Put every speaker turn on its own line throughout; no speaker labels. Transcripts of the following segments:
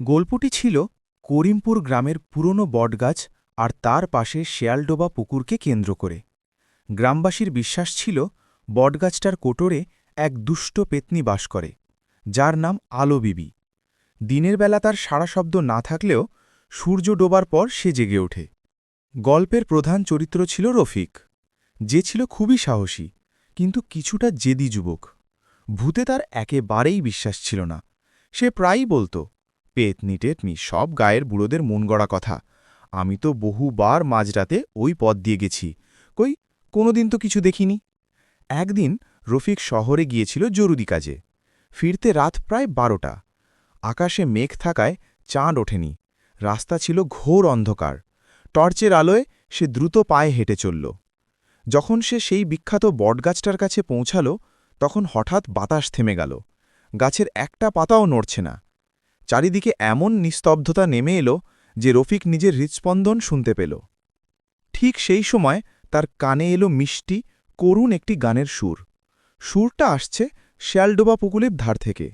গল্পটি ছিল করিমপুর গ্রামের পুরনো বটগাছ আর তার পাশে শেয়ালডোবা পুকুরকে কেন্দ্র করে। গ্রামবাসীর বিশ্বাস ছিল বটগাছটার কোটরে এক দুষ্ট পেতনি বাস করে, যার নাম আলো বিবি। দিনের বেলা তার সারা শব্দ না থাকলেও সূর্য ডোবার পর সে জেগে ওঠে। গল্পের প্রধান চরিত্র ছিল রফিক। যে ছিল খুবই সাহসী, কিন্তু কিছুটা জেদি যুবক। ভূতে তার একেবারেই বিশ্বাস ছিল না। সে প্রায়ই বলতো পেতনি টেতনি সব গায়ের বুড়োদের মন গড়া কথা। আমি তো বহুবার মাঝরাতে ওই পথ দিয়ে গেছি। কই, কোনোদিন তো কিছু দেখিনি। একদিন রফিক শহরে গিয়েছিল জরুরি কাজে। ফিরতে রাত প্রায় বারোটা। আকাশে মেঘ থাকায় চাঁদ ওঠেনি। রাস্তা ছিল ঘোর অন্ধকার। টর্চের আলোয় সে দ্রুত পায়ে হেঁটে চলল। যখন সে সেই বিখ্যাত বটগাছটার কাছে পৌঁছাল, তখন হঠাৎ বাতাস থেমে গেল। গাছের একটা পাতাও নড়ছে না। চারিদিকে এমন নিস্তব্ধতা নেমে এলো যে রফিক নিজের হৃৎস্পন্দন শুনতে পেল। ঠিক সেই সময় তার কানে এলো মিষ্টি, করুণ একটি গানের সুর। সুরটা আসছে শ্যালডোবা পুকুলের ধার থেকে।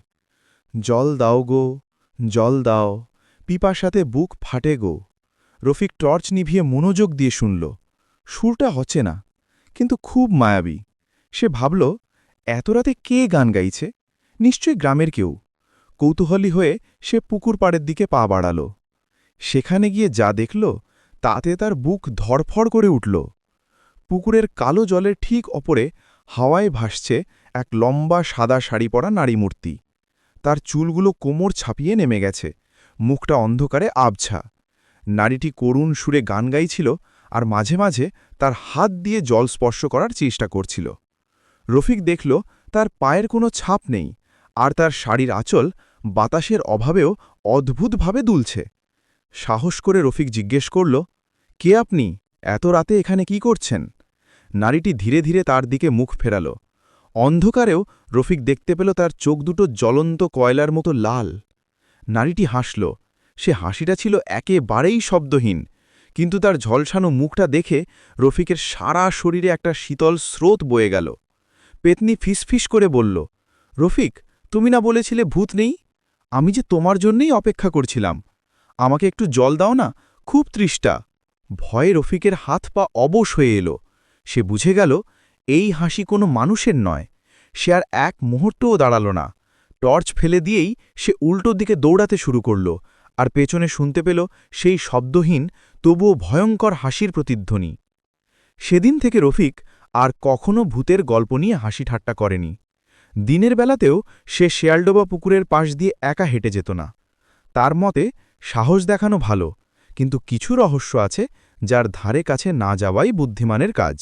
জল দাও গো, জল দাও পিপাসাতে বুক ফাটে গো। রফিক টর্চ নিভিয়ে মনোযোগ দিয়ে শুনল। সুরটা হচ্ছে না, কিন্তু খুব মায়াবী। সে ভাবল, এত রাতে কে গান গাইছে? নিশ্চয়ই গ্রামের কেউ। কৌতূহলী হয়ে সে পুকুর পাড়ের দিকে পা বাড়াল। সেখানে গিয়ে যা দেখল, তাতে তার বুক ধড়ফড় করে উঠল। পুকুরের কালো জলের ঠিক ওপরে হাওয়ায় ভাসছে এক লম্বা সাদা শাড়ি পরা নারী মূর্তি। তার চুলগুলো কোমর ছাপিয়ে নেমে গেছে, মুখটা অন্ধকারে আবছা। নারীটি করুণ সুরে গান গাইছিল আর মাঝে মাঝে তার হাত দিয়ে জল স্পর্শ করার চেষ্টা করছিল। রফিক দেখল, তার পায়ের কোনো ছাপ নেই। আর তার শাড়ির আঁচল বাতাসের অভাবেও অদ্ভুতভাবে দুলছে। সাহস করে রফিক জিজ্ঞেস করল, কে আপনি? এত রাতে এখানে কি করছেন? নারীটি ধীরে ধীরে তার দিকে মুখ ফেরাল। অন্ধকারেও রফিক দেখতে পেল তার চোখ দুটো জ্বলন্ত কয়লার মতো লাল। নারীটি হাসল। সে হাসিটা ছিল একেবারেই শব্দহীন, কিন্তু তার ঝলসানো মুখটা দেখে রফিকের সারা শরীরে একটা শীতল স্রোত বয়ে গেল। পেতনি ফিসফিস করে বলল, রফিক তুমি না বলেছিলে ভূত নেই? আমি যে তোমার জন্যই অপেক্ষা করছিলাম। আমাকে একটু জল দাও না, খুব তৃষ্টা। ভয়ে রফিকের হাত পা অবশ হয়ে এলো। সে বুঝে গেল, এই হাসি কোনো মানুষের নয়। সে আর এক মুহূর্তও দাঁড়াল না। টর্চ ফেলে দিয়েই সে উল্টোর দিকে দৌড়াতে শুরু করল আর পেছনে শুনতে পেল সেই শব্দহীন, তবুও ভয়ঙ্কর হাসির প্রতিধ্বনি। সেদিন থেকে রফিক আর কখনো ভূতের গল্প নিয়ে হাসি ঠাট্টা করেনি। দিনের বেলাতেও সে শেয়ালডোবা পুকুরের পাশ দিয়ে একা হেঁটে যেত না। তার মতে, সাহস দেখানো ভালো, কিন্তু কিছু রহস্য আছে যার ধারে কাছে না যাওয়াই বুদ্ধিমানের কাজ।